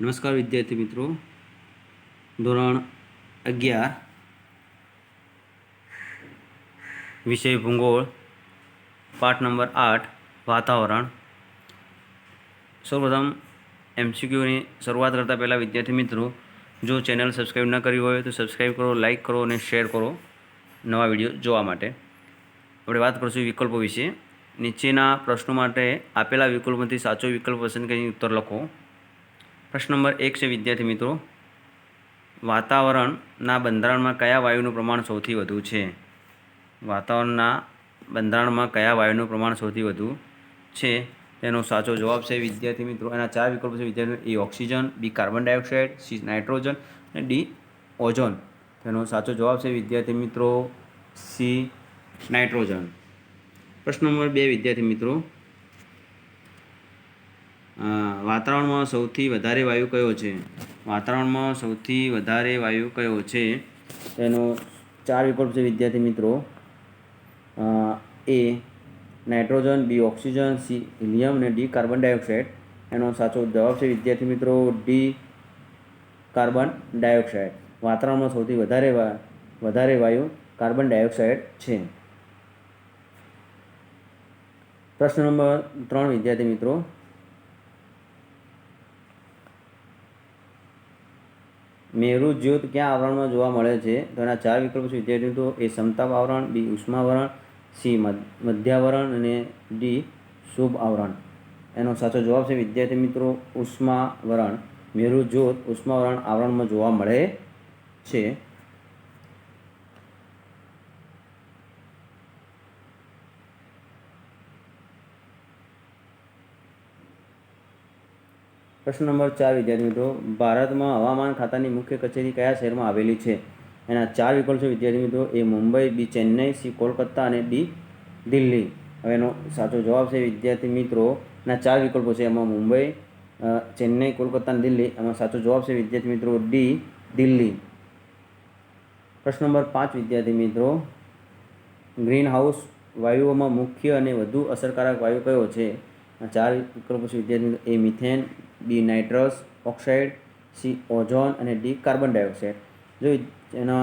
નમસ્કાર વિદ્યાર્થી મિત્રો. ધોરણ અગિયાર. વિષય ભૂગોળ. પાઠ નંબર આઠ, વાતાવરણ. સૌપ્રથમ એમસીક્યુની શરૂઆત કરતાં પહેલાં વિદ્યાર્થી મિત્રો, જો ચેનલ સબસ્ક્રાઈબ ન કરી હોય તો સબસ્ક્રાઈબ કરો, લાઇક કરો અને શેર કરો નવા વીડિયો જોવા માટે. આપણે વાત કરીશું વિકલ્પો વિશે. નીચેના પ્રશ્નો માટે આપેલા વિકલ્પોમાંથી સાચો વિકલ્પ પસંદ કરીને ઉત્તર લખો. પ્રશ્ન નંબર એક છે, વિદ્યાર્થી મિત્રો. વાતાવરણના બંધારણમાં કયા વાયુનું પ્રમાણ સૌથી વધુ છે? વાતાવરણના બંધારણમાં કયા વાયુનું પ્રમાણ સૌથી વધુ છે? તેનો સાચો જવાબ છે, વિદ્યાર્થી મિત્રો, એના ચાર વિકલ્પો છે. વિદ્યાર્થી A oxygen, B carbon dioxide, C nitrogen અને ડી ઓઝોન. તેનો સાચો જવાબ છે, વિદ્યાર્થી મિત્રો, સી નાઇટ્રોજન. પ્રશ્ન નંબર બે, વિદ્યાર્થી મિત્રો વાતાવરણમાં સૌથી વધારે વાયુ કયો છે? વાતાવરણમાં સૌથી વધારે વાયુ કયો છે? તેનો ચાર વિકલ્પ છે વિદ્યાર્થી મિત્રો. A, nitrogen, B, oxygen, C, helium અને ડી, કાર્બન ડાયોક્સાઇડ. એનો સાચો જવાબ છે વિદ્યાર્થી મિત્રો ડી, કાર્બન ડાયોક્સાઇડ. વાતાવરણમાં સૌથી વધારે વધારે વાયુ કાર્બન ડાયોક્સાઇડ છે. પ્રશ્ન નંબર ત્રણ વિદ્યાર્થી મિત્રો. મેરુ જ્યોત ક્યાં આવરણમાં જોવા મળે છે? તો એના ચાર વિકલ્પો છે. વિદ્યાર્થીઓ, તો એ સમતાપ આવરણ, બી ઉષ્માવરણ, સી મધ- મધ્યાવરણ અને ડી શુભ આવરણ. એનો સાચો જવાબ છે વિદ્યાર્થી મિત્રો, ઉષ્માવરણ. મેરુ જ્યોત ઉષ્માવરણ આવરણમાં જોવા મળે છે. પ્રશ્ન નંબર ચાર, વિદ્યાર્થી મિત્રો. ભારતમાં હવામાન ખાતાની મુખ્ય કચેરી કયા શહેરમાં આવેલી છે? એના ચાર વિકલ્પ છે, વિદ્યાર્થી મિત્રો. A Mumbai, B Chennai, C Kolkata અને ડી દિલ્હી. હવે એનો સાચો જવાબ છે, વિદ્યાર્થી મિત્રો, ના ચાર વિકલ્પો છે. એમાં મુંબઈ ચેન્નઈ, કોલકાતા અને દિલ્હી. એમાં સાચો જવાબ છે, વિદ્યાર્થી મિત્રો, ડી દિલ્હી. પ્રશ્ન નંબર પાંચ, વિદ્યાર્થી મિત્રો. ગ્રીન હાઉસ વાયુઓમાં મુખ્ય અને વધુ અસરકારક વાયુ કયો છે? ચાર વિકલ્પો છે, વિદ્યાર્થી A methane B nitrous oxide, C ozone અને ડી કાર્બન ડાયોક્સાઇડ. જો એનો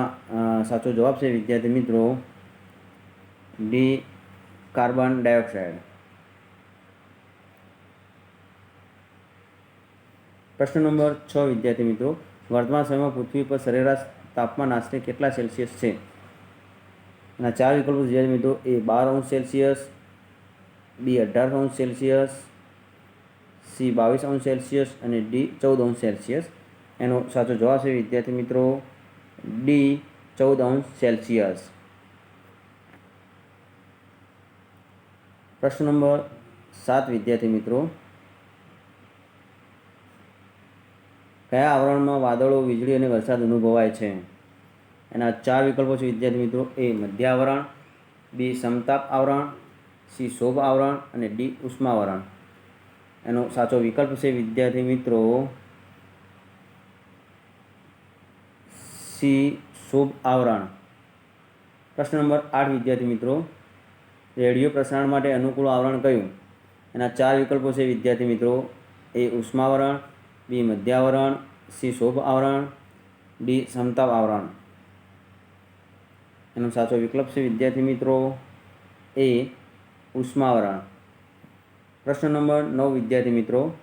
સાચો જવાબ છે, વિદ્યાર્થી મિત્રો, ડી કાર્બન ડાયોક્સાઇડ. પ્રશ્ન નંબર છ, વિદ્યાર્થી મિત્રો. વર્તમાન સમયમાં પૃથ્વી પર સરેરાશ તાપમાન આશરે કેટલા સેલ્સિયસ છે? એના ચાર વિકલ્પો વિદ્યાર્થી મિત્રો. એ બાર અંશ સેલ્સિયસ, બી અઢાર અંશ સેલ્સિયસ સી બાવીસ અંશ સેલ્સિયસ અને ડી ચૌદ અંશ સેલ્સિયસ. એનો સાચો જવાબ છે, વિદ્યાર્થી મિત્રો, ડી ચૌદ અંશ સેલ્સિયસ. પ્રશ્ન નંબર સાત, વિદ્યાર્થી મિત્રો. કયા આવરણમાં વાદળો, વીજળી અને વરસાદ અનુભવાય છે? એના ચાર વિકલ્પો છે, વિદ્યાર્થી મિત્રો. એ મધ્યાવરણ બી સમતાપ આવરણ, સી શોભ આવરણ અને ડી ઉષ્માવરણ. એનો સાચો વિકલ્પ છે, વિદ્યાર્થી મિત્રો. સી, શુભ આવરણ. પ્રશ્ન નંબર આઠ, વિદ્યાર્થી મિત્રો. રેડિયો પ્રસારણ માટે અનુકૂળ આવરણ કયું? એના ચાર વિકલ્પો છે, વિદ્યાર્થી મિત્રો. એ, ઉષ્માવરણ. બી, મધ્યાવરણ. સી, શોભ આવરણ. ડી સમતાપ આવરણ. એનો સાચો વિકલ્પ છે, વિદ્યાર્થી મિત્રો. એ, ઉષ્માવરણ. પ્રશ્ન નંબર નવ, વિદ્યાર્થી મિત્રો.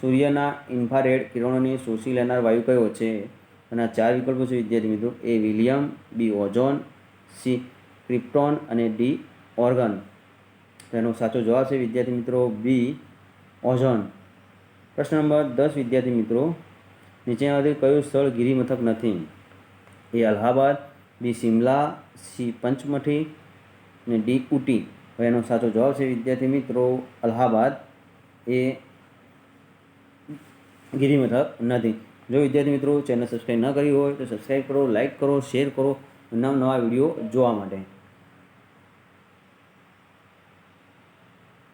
સૂર્યના ઇન્ફ્રારેડ કિરણોને શોષી લેનાર વાયુ કયો છે? અને ચાર વિકલ્પો છે, વિદ્યાર્થી મિત્રો. A helium, B ozone, C krypton અને ડી ઓર્ગન. તેનો સાચો જવાબ છે, વિદ્યાર્થી મિત્રો, બી ઓઝોન. પ્રશ્ન નંબર દસ, વિદ્યાર્થી મિત્રો. નીચેનામાંથી કયું સ્થળ ગિરિમથક નથી? A Allahabad, B Shimla C Pachmarhi અને ડી ઉટી હવે એનો સાચો જવાબ છે, વિદ્યાર્થી મિત્રો, અલ્હાબાદ. એ ગિરિમથક નથી જો વિદ્યાર્થી મિત્રો ચેનલ સબસ્ક્રાઈબ ન કરી હોય તો સબસ્ક્રાઈબ કરો લાઈક કરો, શેર કરો. નવા નવા વીડિયો જોવા માટે.